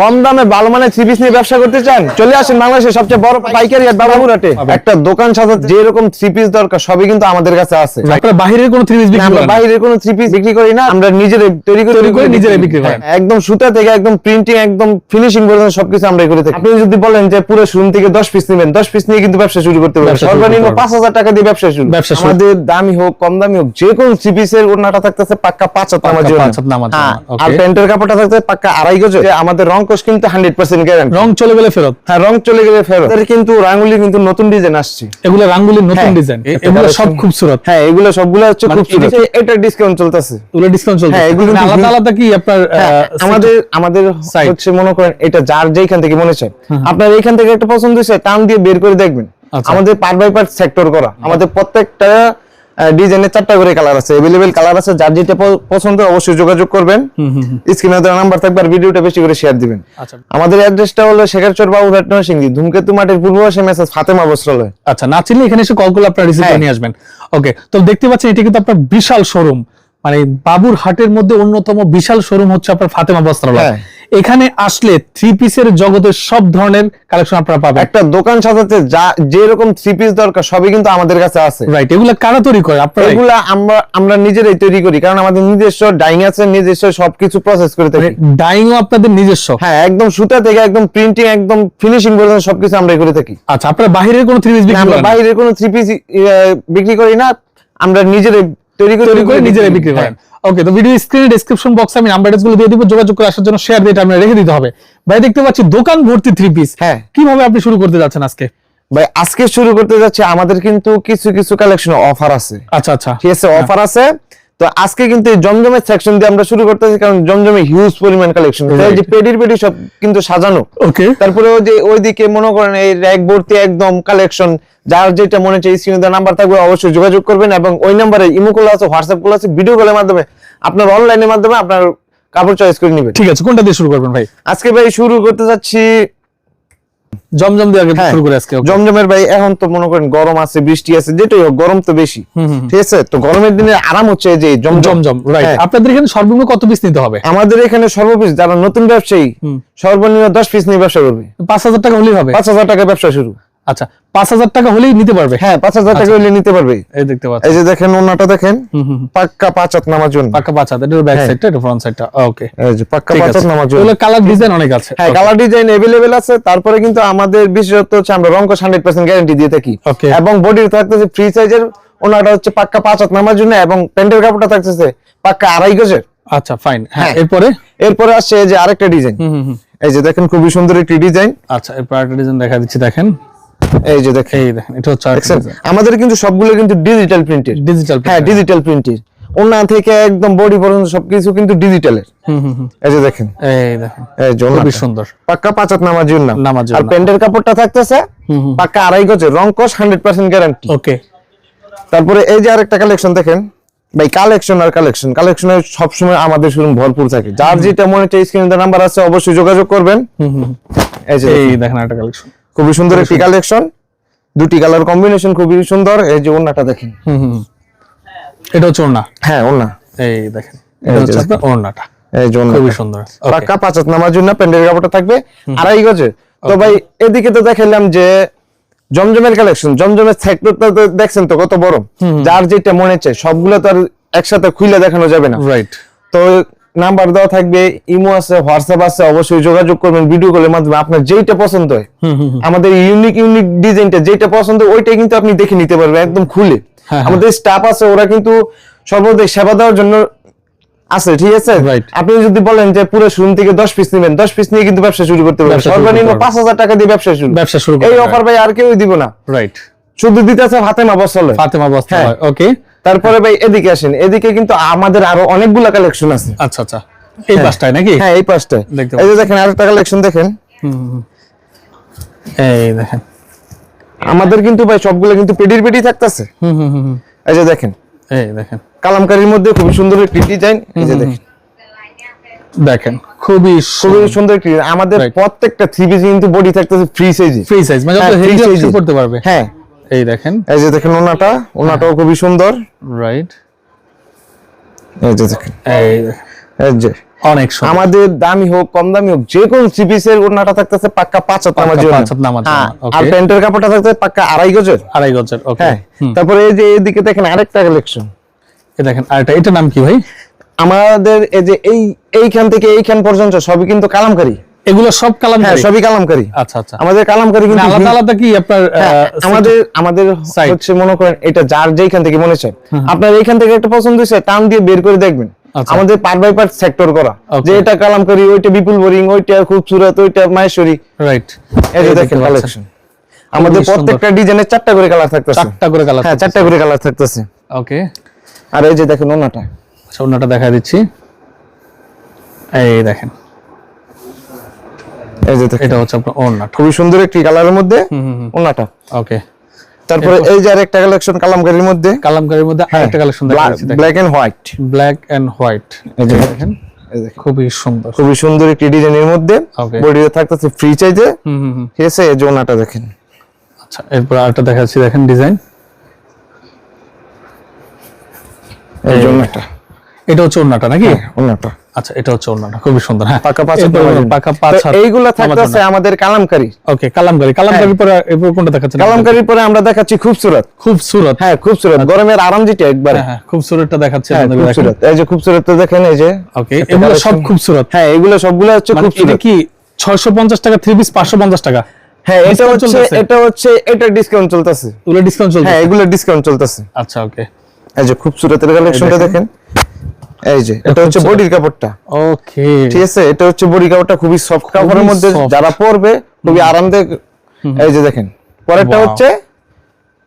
কম দামে ভালো মানে থ্রি পিস নিয়ে ব্যবসা করতে চান চলে আসেন বাংলাদেশের সবচেয়ে বড় পাইকারি হাট বাবুরাটে একটা দোকান সাজাতে যে রকম থ্রি পিস দরকার সবই কিন্তু আমাদের কাছে আছে। আপনারা বাইরের কোনো থ্রি পিস বিক্রি করেন না? বাইরের কোনো থ্রি পিস বিক্রি করি না আমরা নিজেরাই তৈরি করে তৈরি করে নিজেরাই বিক্রি করেন। হ্যাঁ, একদম সুতা থেকে একদম প্রিন্টিং একদম ফিনিশিং পর্যন্ত সবকিছু আমরা করে থাকি। আপনি যদি বলেন যে পুরো শোরুম থেকে দশ পিস নেবেন দশ পিস নিয়ে কিন্তু ব্যবসা শুরু করতে পারবেন সর্বনিম্ন পারবেন। পাঁচ হাজার টাকা দিয়ে ব্যবসা শুরু। আমাদের দামি হোক কম দামি হোক যে কোনো থ্রি পিসের ওড়নাটা থাকতেছে পাক্কা পাঁচ হাত জন্য, হ্যাঁ, আর প্যান্টের কাপড়টা থাকছে পাক্কা আড়াই গজ আমাদের রং কোষ কিন্তু হান্ড্রেড পার্সেন্ট গ্যারান্টি রং চলে গেলে ফেরত। হ্যাঁ রং চলে গেলে ফেরত। কিন্তু রাঙ্গুলি কিন্তু নতুন ডিজাইন আসছে। এগুলো রাঙ্গুলির নতুন হ্যাঁ, ডিজাইন এগুলো সব। খুবসুরত হ্যাঁ এগুলো সবগুলো হচ্ছে মানে খুব এটা- এটা ডিসকাউন্ট চলতেছে। এগুলো ডিসকাউন্ট চলছে হ্যাঁ, এগুলো মানে আলাদা আলাদা কি আপনার হ্যাঁ, আমাদের আমাদের হচ্ছে মনে করেন এটা যার যেখান থেকে মনে চায়। আপনার এইখান থেকে একটা পছন্দ হয়েছে টান দিয়ে বের করে দেখবেন। আচ্ছা। আমাদের পার্ট বাই পার্ট সেক্টর করা। আমাদের প্রত্যেকটা ডিজাইনের চারটা করে কালার আছে। এভেলেবেল কালার আছে যার যেটা পছন্দ অবশ্যই যোগাযোগ করবেন। স্ক্রিনে দেওয়া নাম্বার থাকবে আর ভিডিওটা বেশি করে শেয়ার দিবেন। আচ্ছা। আমাদের অ্যাড্রেসটা হলো শেখারচর বাবু ভেটনারি সিংহি ধূমকেতু মাঠের পূর্ব পাশে মেসেজ ফাতেমা বস্ত্রালয়। আচ্ছা না চিনলে এখানে এসে কল করলে আপনার রিসিভ করে হ্যাঁ। নিয়ে আসবেন। ওকে তো দেখতে পাচ্ছেন এটা কিন্তু আপনার বিশাল শোরুম মানে বাবুর হাটের মধ্যে অন্যতম বিশাল শোরুম হচ্ছে আপনার ফাতেমা বস্ত্রালয়। হ্যাঁ। এখানে আসলে থ্রি পিসের জগতের সব ধরনের কালেকশন আপনারা পাবেন। একটা দোকান সাজাতে যা যে রকম থ্রি পিস দরকার সবই কিন্তু আমাদের কাছে আছে। রাইট এগুলো কারা তৈরি করে? আপনারা এগুলা আমরা আমরা নিজেরাই তৈরি করি কারণ আমাদের নিজস্ব ডাইং আছে নিজস্ব সবকিছু প্রসেস করে থাকি। ডাইংও আপনাদের নিজস্ব? হ্যাঁ একদম সুতা থেকে একদম প্রিন্টিং একদম ফিনিশিং পর্যন্ত সবকিছু আমরা করে থাকি। আচ্ছা আপনারা বাইরের কোনো থ্রি পিস বিক্রি করেন না? বাইরের কোনো থ্রি পিস বিক্রি করি না আমরা নিজেরাই তৈরি করে নিজেরাই বিক্রি হ্যাঁ। করেন ওকে তো ভিডিও স্ক্রিনে ডেসক্রিপশন বক্সে আমি নাম্বারগুলো দিয়ে দিব যোগাযোগ করে আসার জন্য শেয়ার দিয়ে আমরা রেখে দিতে হবে। ভাই দেখতে পাচ্ছি দোকান ভর্তি থ্রি পিস হ্যাঁ। কীভাবে আপনি শুরু করতে যাচ্ছেন আজকে? ভাই আজকে শুরু করতে যাচ্ছে আমাদের কিন্তু কিছু কিছু কালেকশন অফার আছে। আচ্ছা আচ্ছা। ঠিক আছে অফার আছে। তো আজকে কিন্তু জমজমের সেকশন দিয়ে আমরা শুরু করতেছি কারণ জমজমে হিউজ পরিমাণ কালেকশন Right. যে পেডির পেডি সব কিন্তু সাজানো। ওকে তারপরে ওই যে ওইদিকে মনে করেন এই র্যাক ভর্তি একদম কালেকশন যার যেটা মনে হচ্ছে স্ক্রিনে নাম্বার থাকবে অবশ্যই যোগাযোগ করবেন এবং ওই নাম্বারে ইমো কল আছে হোয়াটসঅ্যাপ কল আছে ভিডিও কলের মাধ্যমে আপনার অনলাইনের মাধ্যমে আপনার কাপড় চয়েস করে নেবেন। ঠিক আছে কোনটা দিয়ে শুরু করবেন ভাই? আজকে ভাই শুরু করতে যাচ্ছি জমজম দিয়ে আগে হ্যাঁ, শুরু করে আজকে জমজমের ভাই এখন তো মনে করেন গরম আছে বৃষ্টি আছে যেটাই হোক গরম তো বেশি। ঠিক আছে? তো গরমের দিনে আরাম হচ্ছে যে জমজম। রাইট হ্যাঁ। আপনাদের এখানে সর্বনিম্ন কত পিস নিতে হবে? আমাদের এখানে সর্বপিস যারা নতুন ব্যবসায়ী সর্বনিম্ন দশ পিস নিয়ে ব্যবসা করবে। পাঁচ হাজার টাকা হলেই হবে? পাঁচ হাজার টাকা ব্যবসা শুরু। আচ্ছা পাঁচ হাজার টাকা হলেই নিতে পারবে। হ্যাঁ পাঁচ হাজার টাকা হলে নিতে পারবে। এই দেখতে পাচ্ছি এই যে দেখেন ওনাটা দেখেন পাক্কা পাঁচ হাত নামার জন্য। পাক্কা পাঁচ হাজার এটা ব্যাক। সাইডটা এটা ফ্রন্ট সাইডটা ওকে এই যে পাক্কা পাঁচ হাত নামার জন্য। এগুলো কালার ডিজাইন অনেক আছে। হ্যাঁ কালার ডিজাইন এভেলেবেল আছে। তারপরে কিন্তু আমাদের বিশেষত্ব হচ্ছে আমরা হান্ড্রেড পার্সেন্ট গ্যারান্টি দিয়ে থাকি। এবং বডির থাকতেছে ফ্রি সাইজের ওনাটা হচ্ছে পাক্কা পাঁচ হাত নামার জন্য এবং প্যান্টের কাপড়টা থাকতেছে পাক্কা আড়াই গজের। আচ্ছা ফাইন হ্যাঁ হ্যাঁ। এরপরে? এরপরে আসছে এই যে আরেকটা ডিজাইন। এই যে দেখেন খুবই সুন্দর একটি ডিজাইন আচ্ছা এরপর একটা ডিজাইন দেখা দিচ্ছি দেখেন। এই যে দেখেন। এই দেখেন এটা হচ্ছে আমাদের কিন্তু সবগুলো কিন্তু ডিজিটাল প্রিন্টেড ডিজিটাল হ্যাঁ ডিজিটাল প্রিন্টেড ওনা থেকে একদম বডি পর্যন্ত সবকিছু কিন্তু ডিজিটালের হুম হুম হুম। এই যে দেখেন। এই দেখেন এই যে খুবই সুন্দর। পাক্কা পাঁচ হাত নামার জন্য নামার জন্য। আর প্যান্টের কাপড়টা থাকতেছে পাক্কা আড়াই গজের রং কস হান্ড্রেড পার্সেন্ট গ্যারান্টি ওকে। তারপরে এই যে আরেকটা কালেকশন দেখেন। ভাই কালেকশন আর কালেকশন কালেকশনের সবসময় আমাদের শোরুম ভরপুর থাকে। যার যেটা মনে হচ্ছে স্ক্রিনে নাম্বার আছে অবশ্যই যোগাযোগ করবেন। হুম হুম এই যে এই দেখেন একটা কালেকশন খুবই সুন্দর একটি কালেকশন দুটি কালার কম্বিনেশন খুবই সুন্দর। এই যে ওন্নাটা দেখেন। হুম হুম হুম। এটা হচ্ছে ওড়না? হ্যাঁ ওন্না এই দেখেন। এটা হচ্ছে ওড়নাটা। এই যে খুবই সুন্দর। Okay. পাক্কা পাঁচ নামার জন্য প্যান্ডেল কাপড়টা থাকবে। আড়াই গজে তো ভাই এদিকে তো দেখালাম যে জমজমের কালেকশন জমজমের সেক্টরটা তো দেখছেন তো কত বড়। যার যেটা মনে চায় সবগুলো তো আর একসাথে খুলে দেখানো যাবে না। রাইট তো নাম্বার দেওয়া থাকবে ইমো আছে হোয়াটসঅ্যাপ আছে অবশ্যই যোগাযোগ করবেন ভিডিও কলের মাধ্যমে। আপনার যেইটা পছন্দ হয়। আমাদের ইউনিক ইউনিক ডিজাইনটা যেটা পছন্দ ওইটাই কিন্তু আপনি দেখে নিতে পারবেন একদম খুলে। হ্যাঁ। আমাদের স্টাফ আছে ওরা কিন্তু সর্বদাই সেবা দেওয়ার জন্য আছে ঠিক আছে. আপনি যদি বলেন যে পুরো শোরুম থেকে দশ পিস নেবেন দশ পিস নিয়ে কিন্তু ব্যবসা শুরু করতে পারবেন। সর্বনিম্ন পারবেন। পাঁচ হাজার টাকা দিয়ে ব্যবসা শুরু। ব্যবসা শুরু এই অফার ভাই আর কেউ দিব না। রাইট শুধু দিতেছে হাতে মা বসলে। ফাতেমা বস্তা হ্যাঁ। ওকে তারপরে ভাই এদিকে আসেন। এদিকে কিন্তু আমাদের আরও অনেকগুলা কালেকশন আছে। আচ্ছা আচ্ছা। এই পাঁচটায় নাকি? হ্যাঁ এই পাঁচটা দেখতে এই যে দেখেন আরেকটা কালেকশন দেখেন। এই দেখেন। আমাদের কিন্তু ভাই সবগুলো কিন্তু পেডির পেডি থাকতেছে। হুম হুম হুম। এই যে দেখেন। এই দেখেন। কালামকারীর মধ্যে খুবই সুন্দর একটি ডিজাইন। এই যে দেখেন। দেখেন খুবই খুবই সুন্দর। একটি আমাদের. প্রত্যেকটা থ্রি পিস কিন্তু বডি থাকতেছে ফ্রি সাইজে ফ্রি সাইজ মানে হ্যাঁ, যত হেভি এ। করতে পারবে। হ্যাঁ। এই দেখেন। এই যে দেখেন ওনাটা ওনাটাও খুবই সুন্দর। রাইট এই যে দেখেন। এই এই যে। অনেক সুন্দর। আমাদের দামি হোক কম দামি হোক যে কোন ওড়নাটা থাকতেছে পাক্কা পাঁচ হাত পাঁচ হাত হ্যাঁ, আর প্যান্টের কাপড়টা থাকছে পাক্কা আড়াই গজের। আড়াই গজের ওকে হ্যাঁ তারপরে এই যে এদিকে দেখেন আরেকটা কালেকশন এ দেখেন আর এটা নাম কি ভাই? আমাদের এই যে এই এইখান থেকে এইখান পর্যন্ত সবই কিন্তু কালামকারী। এগুলো সব কালাম হ্যাঁ সবই কালামকারী। আচ্ছা আচ্ছা। আমাদের কালামকারী কিন্তু আলাদা আলাদা কি আপনার হ্যাঁ, আমাদের আমাদের হচ্ছে মনে করেন এটা যার যেখান থেকে মনে চায় আপনার এইখান থেকে একটা পছন্দ হয়েছে টান দিয়ে বের করে দেখবেন। আচ্ছা। আমাদের পার্ট বাই পার্ট সেক্টর করা. যে এটা কালামকারী ওইটা বিপুল বোরিং ওইটা খুবসুরত ওইটা মাহেশ্বরী। রাইট এই যে দেখেন কালেকশন আমাদের। প্রত্যেকটা ডিজাইনের চারটা করে কালার থাকতেছে। চারটা করে কালার হ্যাঁ চারটা করে কালার থাকতেছে। ওকে আর এই যে দেখেন ওনাটা। আচ্ছা অন্যটা দেখা দিচ্ছি। এই দেখেন। এই যে এটা হচ্ছে আপনার ওড়নাটা খুবই সুন্দর একটি কালারের মধ্যে ওনাটা ওকে তারপরে এই যে আরেকটা কালেকশন কালামকারীর মধ্যে। কালামকারীর মধ্যে হ্যাঁ, আরেকটা collection black and white black and white এই যে দেখেন। খুবই সুন্দর। খুবই সুন্দর একটি ডিজাইনের মধ্যে. বডিতে থাকতেছে ফ্রি চাইজে হুম হুম হুম। ঠিক আছে? এই যে দেখেন। আচ্ছা এরপর আরেকটা দেখাচ্ছি দেখেন ডিজাইন। এই যে ওনাটা এটা হচ্ছে ওড়নাটা নাকি? ওনাটা আচ্ছা এটা হচ্ছে ওড়নাটা খুবই সুন্দর হ্যাঁ। পাকা পাঁচ। পাকা পাঁচ এইগুলা থাকতেছে আমাদের কালামকারী। ওকে কালামকারী কালামকারীর পরে এরপর কোনটা দেখাচ্ছেন কালামকারীর পরে আমরা দেখাচ্ছি খুবসুরত। খুব সুরত হ্যাঁ খুবসুরত। গরমের আরাম যেটা একবারে। হ্যাঁ হ্যাঁ খুব সুরতটা দেখাচ্ছি হ্যাঁ খুবসুরত। এই যে খুবসুরত দেখেন এই যে ওকে এগুলো সব collection। খুব সুরত হ্যাঁ এগুলো সবগুলো হচ্ছে মানে খুবসুরত। কি 650 টাকা থ্রি পিস 550 টাকা? হ্যাঁ এটা হচ্ছে এটা হচ্ছে এটা ডিসকাউন্ট চলতেছে। এগুলো ডিসকাউন্ট চলছে হ্যাঁ এগুলো ডিসকাউন্ট চলতেছে। আচ্ছা ওকে। এই যে খুবসুরতের কালেকশনটা দেখেন। এই যে এটা হচ্ছে বডির কাপড়টা। ওকে। ঠিক আছে? এটা হচ্ছে বডি কাপড়টা খুবই সফট কাপড়ের মধ্যে যারা পরবে খুবই আরামদায়ক। এই যে দেখেন পরেরটা হচ্ছে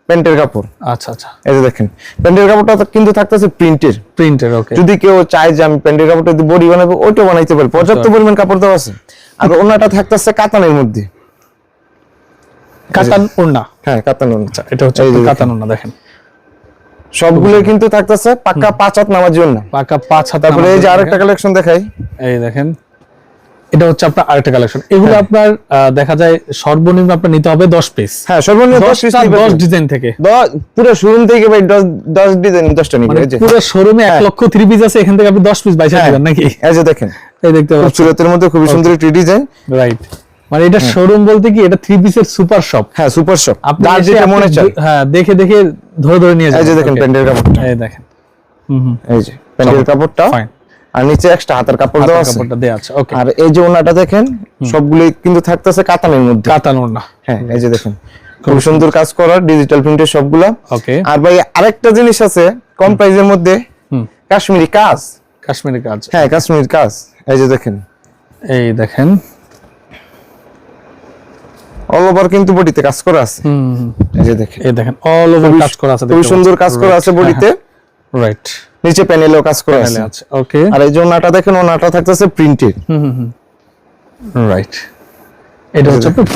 প্যান্টের কাপড়। আচ্ছা আচ্ছা। এই যে দেখেন প্যান্টের কাপড়টা কিন্তু থাকতেছে প্রিন্টের। প্রিন্টের ওকে। যদি কেউ চায় যে আমি প্যান্টের কাপড়টা দিয়ে বডি বানাবো ওইটা বানাইতে পারি। পর্যাপ্ত পরিমাণ কাপড় দেওয়া আছে। আর ওনাটা থাকতেছে কাতানের মধ্যে। কাতান ওড়না। হ্যাঁ কাতান ওড়না। আচ্ছা এটা হচ্ছে। কাতান ওড়না দেখেন। সবগুলো কিন্তু থাকতেছে পাক্কা পাঁচ হাত নামার জন্য পাকা পাঁচ হাত তারপরে এই যে আরেকটা কালেকশন দেখাই। এই দেখেন এটা হচ্ছে আপনার আরেকটা কালেকশন এগুলো আপনার দেখা যায় সর্বনিম্ন আপনার নিতে হবে 10 পিস হ্যাঁ সর্বনিম্ন দশ পিস 10টা 10 ডিজাইন থেকে। পুরো শোরুম থেকে ভাই দশ দশ ডিজাইন দশটা নিবে মানে পুরো শোরুমে 1 হ্যাঁ। লক্ষ 3 পিস আছে এখান থেকে আপনি 10 পিস বাইসা হ্যাঁ। দিবেন নাকি? এই যে দেখেন এই দেখতে খুব পাচ্ছেন। সুরতের মধ্যে খুবই সুন্দর একটি ডিজাইন রাইট মানে এটা শোরুম বলতে কি এটা 3 পিসের সুপার শপ হ্যাঁ সুপার শপ আপনি যেটা মনে চায়। হ্যাঁ দেখে দেখে ধরে ধরে নিয়ে এই যে দেখেন. প্যান্টের কাপড়টা। এই দেখেন। হুম এই যে প্যান্টের কাপড়টা। আর নিচে এক্সট্রা হাতের কাপড় দেওয়া আছে। কাপড়টা দেয়া আছে। ওকে আর এই যে ওনাটা দেখেন সবগুলো কিন্তু থাকতেছে কাতানের মধ্যে। কাতান ওড়না। হ্যাঁ এই যে দেখেন। খুব সুন্দর কাজ করা ডিজিটাল প্রিন্টের সবগুলা। ওকে আর ভাই আরেকটা জিনিস আছে কম প্রাইসের মধ্যে হুম। কাশ্মীরি কাজ। কাশ্মীরি কাজ। হ্যাঁ কাশ্মীরি কাজ। এই যে দেখেন। এই দেখেন। অল ওভার কিন্তু বডিতে কাজ করা আছে। হুম হুম। এই যে দেখেন। এই দেখেন অল ওভার কাজ করা আছে খুবই সুন্দর কাজ করা আছে বডিতে রাইট নিচে প্যানেলেও কাজ করা আছে। আছে ওকে আর এই যে ওনাটা দেখেন ওনাটা থাকতেছে প্রিন্টেড হুম হুম রাইট এটা হচ্ছে আপনার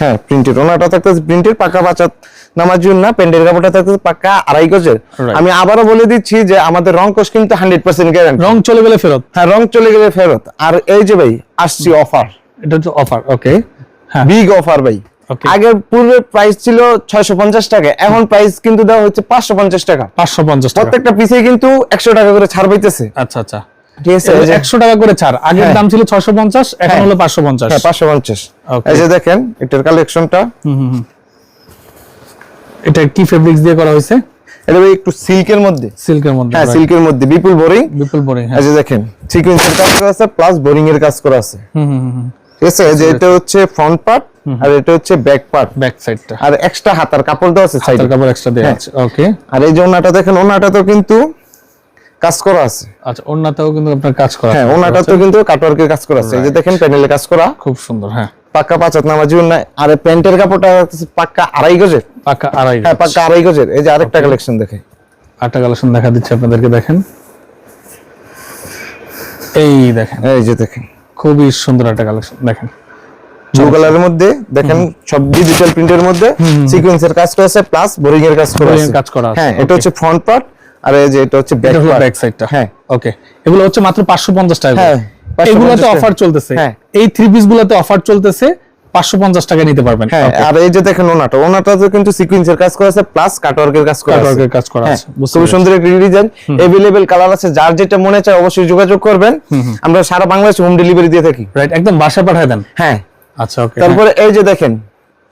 হ্যাঁ প্রিন্টেড ওনাটা থাকতেছে প্রিন্টেড পাকা বাচাত নামার জন্য প্যান্টের কাপড়টা থাকতেছে পাকা আড়াই গজের। আমি আবারও বলে দিচ্ছি যে আমাদের রং কোষ কিন্তু হান্ড্রেড পার্সেন্ট গ্যারান্টি রং চলে গেলে ফেরত। হ্যাঁ রং চলে গেলে ফেরত। আর এই যে ভাই আসছি অফার এটা হচ্ছে অফার ওকে হ্যাঁ বিগ অফার ভাই. আগের পূর্বে প্রাইস ছিল ছয়শো পঞ্চাশ টাকা এখন প্রাইস কিন্তু দেওয়া হচ্ছে পাঁচশো পঞ্চাশ টাকা। পাঁচশো পঞ্চাশ টাকা। প্রত্যেকটা পিসে কিন্তু একশো টাকা করে ছাড় পাইতেছে। আচ্ছা আচ্ছা। ঠিক আছে? টাকা করে ছাড় আগের হ্যাঁ। দাম ছিল ছয়শো পঞ্চাশ এখন হ্যাঁ। হলো হ্যাঁ. এই যে দেখেন এটার কালেকশনটা এটা কি ফেব্রিক্স দিয়ে করা হয়েছে? এটা ভাই একটু সিল্কের মধ্যে। সিল্কের মধ্যে হ্যাঁ সিল্কের মধ্যে বিপুল বোরিং বিপুল বোরিং হ্যাঁ। এই যে দেখেন সিকোয়েন্সের কাজ করা আছে প্লাস বোরিং এর কাজ করা আছে। হুম হুম হুম। ঠিক আছে? যে এটা হচ্ছে ফ্রন্ট পার্ট আর এটা হচ্ছে ব্যাক পার্ট ব্যাক সাইডটা আর এক্সট্রা হাতার কাপড় দেওয়া আছে সাইডে হাতের কাপড় এক্সট্রা দেওয়া হ্যাঁ। আছে। ওকে আর এই যে ওনাটা দেখেন ওনাটা তো কিন্তু কাজ করা আছে। আচ্ছা ওড়নাতেও কিন্তু আপনার কাজ করা হ্যাঁ আছে। ওনাটা তো কিন্তু কাটওয়ার্কের কাজ করা আছে। এই যে দেখেন প্যানেলে কাজ করা। খুব সুন্দর হ্যাঁ। পাক্কা পাঁচ হাত নামার জন্য আর প্যান্টের কাপড়টা পাক্কা আড়াই গজের। পাকা আড়াই হ্যাঁ পাক্কা আড়াই গজের। এই যে আরেকটা কালেকশন দেখে আটটা কালেকশন দেখা দিচ্ছে আপনাদেরকে দেখেন। এই দেখেন। এই যে দেখেন। খুবই সুন্দর একটা কালেকশন দেখেন। ব্লু কালারের মধ্যে দেখেন সব ডিজিটাল প্রিন্টের মধ্যে সিকোয়েন্সের কাজ করা আছে প্লাস বোরিং এর কাজ করা আছে। কাজ করা আছে, হ্যাঁ এটা হচ্ছে ফ্রন্ট পার্ট আর এই যে এটা হচ্ছে ব্যাক পার্ট ব্যাক সাইডটা হ্যাঁ। ওকে এগুলো হচ্ছে মাত্র 550 টাকা হ্যাঁ, করে। 550 এগুলোতে অফার চলতেছে। হ্যাঁ। এই থ্রি পিস গুলোতে অফার চলতেছে পাঁচশো পঞ্চাশ টাকা নিতে পারবেন। হ্যাঁ আর এই যে দেখেন ওনাটা ওনাটাতে কিন্তু সিকুয়েন্সের কাজ করা আছে প্লাস কাটওয়ার্কের কাজ করা আছে। কাজ করা হ্যাঁ, আছে পেরেছি। সুন্দর একটি ডিজাইন এভেলেবেল কালার আছে যার যেটা মনে চায় অবশ্যই যোগাযোগ করবেন। আমরা সারা বাংলাদেশে হোম ডেলিভারি দিয়ে থাকি। রাইট একদম বাসায় পাঠায় দেন? হ্যাঁ। আচ্ছা ওকে তারপরে এই যে দেখেন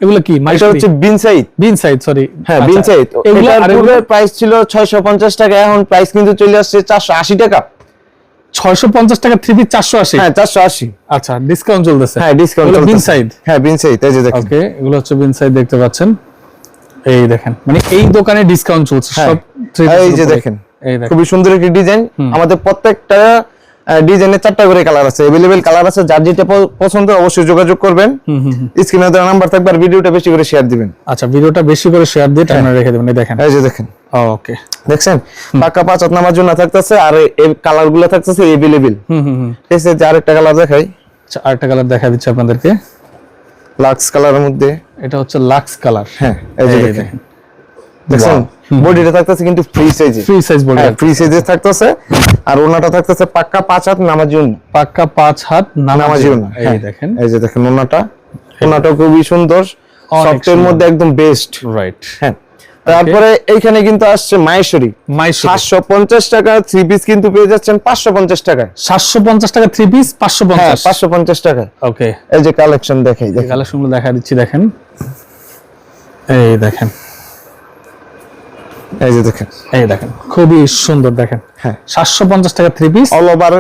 এগুলো কি? এটা হচ্ছে বিন সাইড বিন সাইড সরি হ্যাঁ বিন সাইড পূর্বে প্রাইস ছিল 650 টাকা এখন প্রাইস কিন্তু চলে আসছে 480 টাকা। ছয়শো পঞ্চাশ টাকা থ্রি পিস চারশো আশি? হ্যাঁ 480 আচ্ছা ডিসকাউন্ট চলতেছে। হ্যাঁ ডিসকাউন্ট এগুলো বিন সাইড হ্যাঁ বিন সাইড এই যে দেখেন। ওকে এগুলো হচ্ছে বিন সাইড দেখতে পাচ্ছেন। এই দেখেন মানে এই দোকানে ডিসকাউন্ট চলছে হ্যাঁ। সব এই যে দেখেন এই দেখেন। খুবই সুন্দর একটি ডিজাইন আমাদের প্রত্যেকটা ডিজাইনের চারটা করে কালার আছে। এভেলেবেল কালার আছে যার যেটা পছন্দ অবশ্যই যোগাযোগ করবেন। স্ক্রিনে দেওয়া নাম্বার থাকবে আর ভিডিওটা বেশি করে শেয়ার দিবেন। আচ্ছা ভিডিওটা বেশি করে শেয়ার দিয়ে টাইমার রেখে দেবেন এই দেখেন। এই যে দেখেন। ওকে দেখছেন? পাক্কা পাঁচ নামার জন্য থাকতেছে আর এই কালারগুলো থাকতেছে এভেলেবেল হুম হুম ঠিক আছে যে আরেকটা কালার দেখাই। আচ্ছা আরেকটা কালার দেখা দিচ্ছে আপনাদেরকে। লাক্স কালারের মধ্যে। এটা হচ্ছে লাক্স কালার। হ্যাঁ এই যে দেখেন। দেখেন। দেখছেন? বডিটা থাকতেছে কিন্তু ফ্রি সাইজে ফ্রি সাইজ বডি হ্যাঁ ফ্রি সাইজে থাকতেছে। আর ওনাটা থাকতেছে পাক্কা পাঁচ হাত নামার জন্য পাক্কা পাঁচ হাত নামাজি এই হ্যাঁ। দেখেন। এই যে দেখেন ওনাটা ওনাটা খুবই সুন্দর। সফটের মধ্যে একদম বেস্ট রাইট হ্যাঁ। তারপরে এইখানে কিন্তু আসছে মায়েশ্বরী মাইশো সাতশো পঞ্চাশ টাকা থ্রি পিস কিন্তু পেয়ে যাচ্ছেন পাঁচশো পঞ্চাশ টাকায়। সাতশো পঞ্চাশ টাকা থ্রি পিস পাঁচশো হ্যাঁ পঞ্চাশ পাঁচশো পঞ্চাশ টাকায়। ওকে এই যে কালেকশন দেখাই কালেকশনগুলো দেখা দিচ্ছি দেখেন। এই দেখেন। এই যে দেখেন। এই দেখেন খুবই সুন্দর দেখেন। হ্যাঁ। সাতশো পঞ্চাশ টাকা থ্রি পিস অল ওভার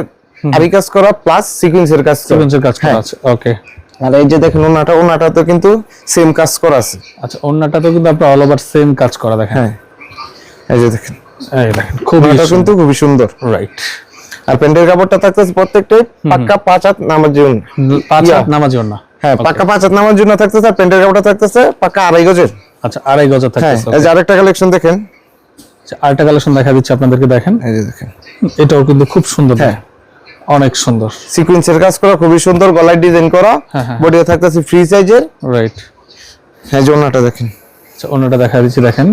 আরি কাজ করা প্লাস সিকুয়েন্সের কাজ সিকোয়েন্সের কাজ করা হ্যাঁ। আছে ওকে আর এই যে দেখেন ওনাটা ওনাটা তো কিন্তু সেম কাজ করা আছে। আচ্ছা অন্যটাতেও কিন্তু আপনার অল ওভার সেম কাজ করা দেখেন। হ্যাঁ। এই যে দেখেন। এই দেখেন খুবই ওনাটা কিন্তু খুবই সুন্দর। রাইট আর প্যান্টের কাপড়টা থাকতেছে প্রত্যেকটাই পাক্কা পাঁচ হাত নামার জন্য পাঁচ। হাত নামাজ জন্য হ্যাঁ পাক্কা পাঁচ হাত নামার জন্য থাকতেছে আর প্যান্টের কাপড়টা থাকতেছে পাক্কা আড়াই গজের। আচ্ছা আড়াই গজ হ্যাঁ থাকতেছে এই যে আরেকটা কালেকশন দেখেন। আরেকটা কালেকশন দেখা দিচ্ছি আপনাদেরকে দেখেন। এই যে দেখেন। এটাও কিন্তু খুব সুন্দর। হ্যাঁ। অনেক সুন্দর। সিকোয়েন্সের কাজ করা খুবই সুন্দর গলায় ডিজাইন করা। হ্যাঁ, হ্যাঁ। বডিতে থাকতেছে ফ্রি সাইজের রাইট হ্যাঁ যে ওনাটা দেখেন। আচ্ছা ওনাটা দেখা দিচ্ছি দেখেন।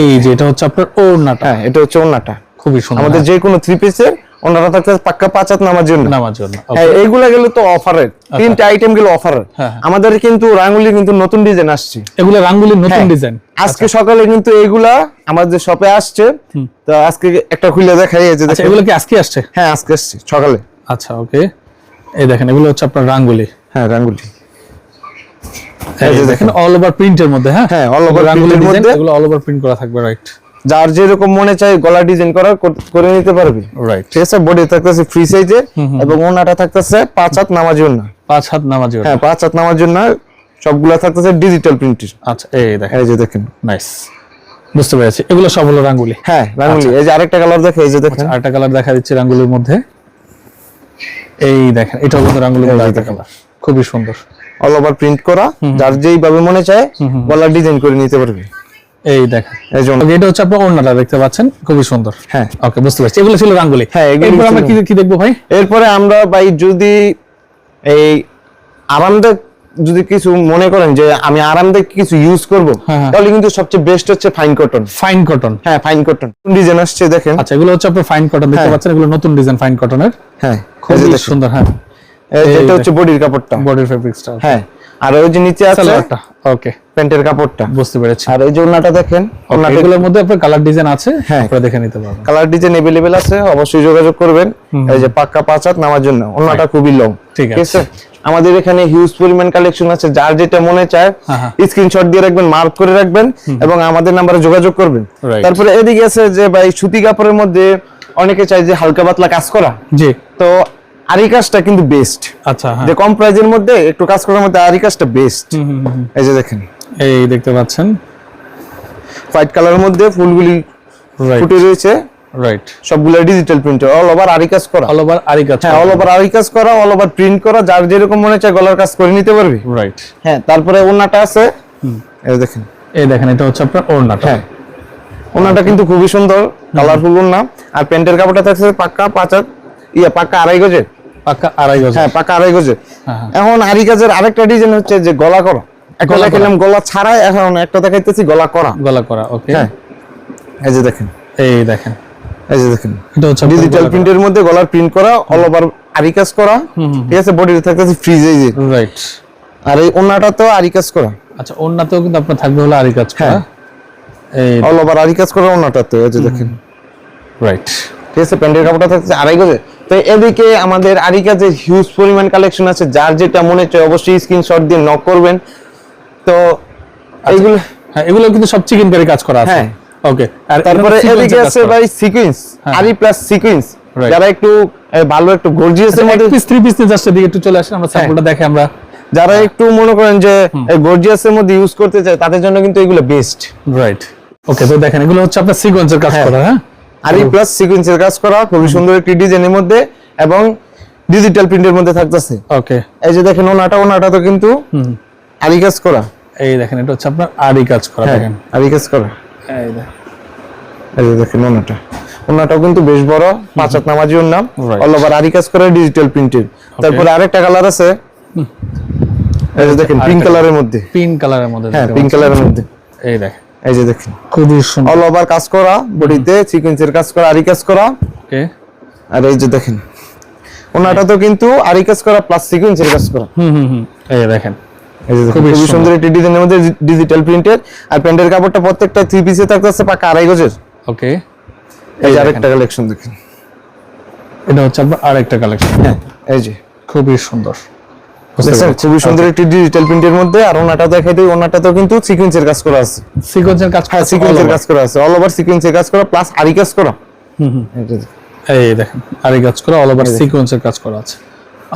এই যে এটা হচ্ছে আপনার ওড়নাটা। হ্যাঁ এটা হচ্ছে ওনাটা খুবই সুন্দর আমাদের যে কোনো থ্রি পিসের ওনাটা থাকতেছে পাক্কা নামার জন্য। নামার জন্য হ্যাঁ এইগুলা গেলে তো অফারের তিনটা আইটেম গেলে অফারের। আমাদের কিন্তু রাঙ্গুলি কিন্তু নতুন ডিজাইন আসছে। এগুলো রাঙ্গুলির নতুন হ্যাঁ। ডিজাইন আজকে সকালে কিন্তু এগুলা আমাদের শপে আসছে তো আজকে একটা খুলে দেখাই যে আচ্ছা এগুলো কি আজকে আসছে? হ্যাঁ আজকে আসছে সকালে। আচ্ছা ওকে এই দেখেন এগুলো হচ্ছে আপনার রাঙ্গুলি। হ্যাঁ রাঙ্গুলি। এই যে দেখেন অল ওভার প্রিন্টের মধ্যে হ্যাঁ? হ্যাঁ, অল ওভার রাঙ্গুলি ডিজাইন মধ্যে। এগুলো অল ওভার প্রিন্ট করা থাকবে রাইট যার যেরকম মনে চায় গলা ডিজাইন করা করে নিতে পারবে। রাইট ঠিক আছে? বডি থাকতেছে ফ্রি সাইজে এবং ওনাটা থাকতেছে পাঁচ হাত নামার জন্য পাঁচ হাত নামাজি। হ্যাঁ পাঁচ হাত নামার জন্য সবগুলা থাকতেছে ডিজিটাল প্রিন্টের আচ্ছা এই দেখেন। এই যে দেখেন। নাইস বুঝতে পেরেছি। এগুলো সব হলো রাঙ্গুলি? হ্যাঁ রাঙ্গুলি। এই যে আরেকটা কালার দেখে এই যে দেখেন। আরেকটা কালার দেখা দিচ্ছে রাঙ্গুলির মধ্যে। এই দেখেন এটাও কিন্তু রাঙ্গুলির আরেকটা। কালার খুবই সুন্দর। অল ওভার প্রিন্ট করা যার যেইভাবে মনে চায় গলার ডিজাইন করে নিতে পারবে। এই দেখেন এই Okay, এটা হচ্ছে আপনার ওড়নাটা দেখতে পাচ্ছেন? খুবই সুন্দর। হ্যাঁ। ওকে বুঝতে পারছি। এগুলো ছিল রাঙ্গুলি হ্যাঁ, এরপর আমরা কি কি দেখব ভাই? এরপরে আমরা ভাই যদি এই আরামদায়ক যদি কিছু মনে করেন যে আমি আরামদায়ক কিছু ইউজ করব হ্যাঁ, হ্যাঁ। তাহলে কিন্তু সবচেয়ে বেস্ট হচ্ছে ফাইন কটন ফাইন কটন হ্যাঁ ফাইন কটন ডিজাইন আসছে দেখেন। আচ্ছা এগুলো হচ্ছে আপনার ফাইন কটন দেখতে। পাচ্ছেন? এগুলো নতুন ডিজাইন ফাইন কটনের হ্যাঁ যে খুবই সুন্দর হ্যাঁ। যে এটা হচ্ছে বডির কাপড়টা। বডির ফেব্রিক্সটা হ্যাঁ আর ওই যে নিচে আছে ওকে প্যান্টের কাপড়টা বুঝতে পেরেছি আর এই যে ওনাটা দেখেন ওনাটা এগুলোর মধ্যে আপনার কালার ডিজাইন আছে হ্যাঁ। আপনারা দেখে নিতে পারবেন কালার ডিজাইন अवेलेबल আছে অবশ্যই যোগাযোগ করবেন এই যে পাক্কা পাঁচ হাত নামার জন্য ওনাটা খুবই লং ঠিক আছে। আমাদের এখানে হিউজ পরিমাণ কালেকশন আছে যার যেটা মনে চায় হ্যাঁ, হ্যাঁ। স্ক্রিনশট দিয়ে রাখবেন মার্ক করে রাখবেন এবং আমাদের নাম্বারে যোগাযোগ করবেন Right. তারপরে এদিকে আছে যে ভাই সুতি কাপড়ের মধ্যে অনেকে চায় যে হালকা পাতলা কাজ করা জি তো আরি কাজটা কিন্তু বেস্ট আচ্ছা হ্যাঁ যে কম প্রাইজের মধ্যে একটু কাজ করার মধ্যে আরি কাজটা বেস্ট হুম, হুম, হুম। এই যে দেখেন এই দেখতে পাচ্ছেন। হোয়াইট কালারের মধ্যে ফুলগুলি ফুটে রয়েছে। রাইট সবগুলো ডিজিটাল প্রিন্ট অল ওভার আরি কাজ করা। অল ওভার আরি কাজ হ্যাঁ অল ওভার আরি কাজ করা অল ওভার প্রিন্ট করা যার যেরকম মনে চায় গলার কাজ করে নিতে পারবে। রাইট হ্যাঁ তারপরে ওনাটা আছে। এই দেখেন। এই দেখেন এটা হচ্ছে আপনার ওড়নাটা। হ্যাঁ। ওনাটা কিন্তু খুবই সুন্দর কালারফুল ওনা আর প্যান্টের কাপড়টা থাকছে পাক্কা পাঁচ হাত ইয়া পাক্কা আড়াই গজের। পাক্কা আড়াই গজ হ্যাঁ পাক্কা আড়াই গজের। হ্যাঁ, হ্যাঁ। এখন আরি কাজের আরেকটা ডিজাইন হচ্ছে যে গলা করা। একটা দেখালাম গলা ছাড়াই এখন একটা দেখাইতেছি গলা করা। গলা করা ওকে হ্যাঁ। এই যে দেখেন। এই দেখেন। এই যে দেখেন। এটা হচ্ছে ডিজিটাল প্রিন্টের মধ্যে গলার প্রিন্ট করা অল ওভার আরি কাজ করা ঠিক আছে? বডিতে থাকতেছে ফ্রিজ এই যে। রাইট আর এই ওনাটা তো আরি কাজ করা। আচ্ছা অন্যতেও কিন্তু আপনার থাকবে হলো আরি কাজ করা। হ্যাঁ। এই অল ওভার আরি কাজ করা ওনাটা তো এই যে দেখেন। রাইট ঠিক আছে? প্যান্টের কাপড়টা থাকছে আড়াই গজে। তো এদিকে আমাদের আরি কাজের হিউজ পরিমাণ কালেকশন আছে। যার যেটা মনে চায় অবশ্যই স্ক্রিনশট দিয়ে নক করবেন। তো এইগুলো হ্যাঁ এগুলো কিন্তু সব চিকেন কারি কাজ করা আছে। হ্যাঁ। ওকে আর তারপরে এদিকে এর আছে ভাই সিকুয়েন্স হ্যাঁ। আরি প্লাস সিকুয়েন্স. যারা একটু ভালো একটু গর্জিয়াসের মধ্যে পিস থ্রি পিস জাস্ট এদিকে একটু চলে আসেন আমরা হ্যাঁ। স্যাম্পলটা দেখে আমরা যারা একটু মনে করেন যে গর্জিয়াসের মধ্যে ইউজ করতে চায় তাদের জন্য কিন্তু এগুলো বেস্ট রাইট ওকে তো দেখেন এগুলো হচ্ছে আপনার সিকোয়েন্সের কাজ হ্যাঁ। করা হ্যাঁ? আরি প্লাস সিকুয়েন্সের কাজ করা খুবই সুন্দর একটি ডিজাইনের মধ্যে এবং ডিজিটাল প্রিন্টের মধ্যে থাকতেছে। ওকে এই যে দেখেন ওনাটা ওনাটা তো কিন্তু আরি কাজ করা? এই দেখেন এটা হচ্ছে আপনার আরি কাজ করা হ্যাঁ দেখেন। আরি কাজ করা। এই দেখেন। দেখেন ওনাটা। ওনাটাও কিন্তু বেশ বড় পাঁচ হাত নামাজি ওর নাম অল ওভার আরি কাজ করা ডিজিটাল প্রিন্টেড তারপরে আরেকটা কালার আছে। এই যে দেখেন পিঙ্ক কালারের মধ্যে। পিঙ্ক কালারের মধ্যে হ্যাঁ পিঙ্ক কালারের মধ্যে। এই দেখেন। এই যে দেখেন। খুবই সুন্দর। অল ওভার কাজ করা বডিতে সিকোয়েন্সের কাজ করা আরি কাজ করা। ওকে। আর এই যে দেখেন ওনাটা তো কিন্তু আরি কাজ করা প্লাস সিকোয়েন্সের কাজ করা। হুম হুম হুম। এই দেখেন, খুবই সুন্দর। একটি ডিজাইনের মধ্যে ডিজিটাল প্রিন্টেড আর প্যান্টের কাপড়টা প্রত্যেকটা থ্রি পিসে থাকতেছে পাকা আড়াই গজের। ওকে। এই আরেকটা কালেকশন দেখেন। এটা হচ্ছে আপনার আরেকটা কালেকশন হ্যাঁ এই যে। খুবই সুন্দর। খুবই সুন্দর একটি ডিজিটাল প্রিন্টের মধ্যে আর ওনাটা দেখাই দিই ওনাটাতেও কিন্তু সিকোয়েন্সের কাজ করা আছে। সিকোয়েন্সের কাজ হ্যাঁ সিকোয়েন্সের কাজ করা আছে অল ওভার সিকোয়েন্সের কাজ করা প্লাস আরি কাজ করা। হুম হুম। এই দেখেন। এই দেখেন আরি কাজ করা অল ওভার সিকোয়েন্সের কাজ করা আছে।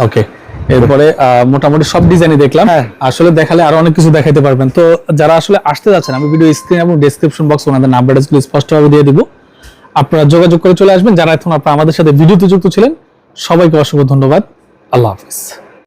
ওকে এরপরে আহ, মোটামুটি সব ডিজাইনই দেখলাম। হ্যাঁ। আসলে দেখালে আরও অনেক কিছু দেখাইতে পারবেন। তো যারা আসলে আসতে যাচ্ছেন আমি ভিডিও স্ক্রিন এবং ডেসক্রিপশন বক্স ওনাদের নাম্বার স্পষ্টভাবে দিয়ে দিব। আপনারা যোগাযোগ করে চলে আসবেন। যারা এখন আপনারা আমাদের সাথে ভিডিওতে যুক্ত ছিলেন সবাইকে অসংখ্য ধন্যবাদ। আল্লাহ হাফিজ।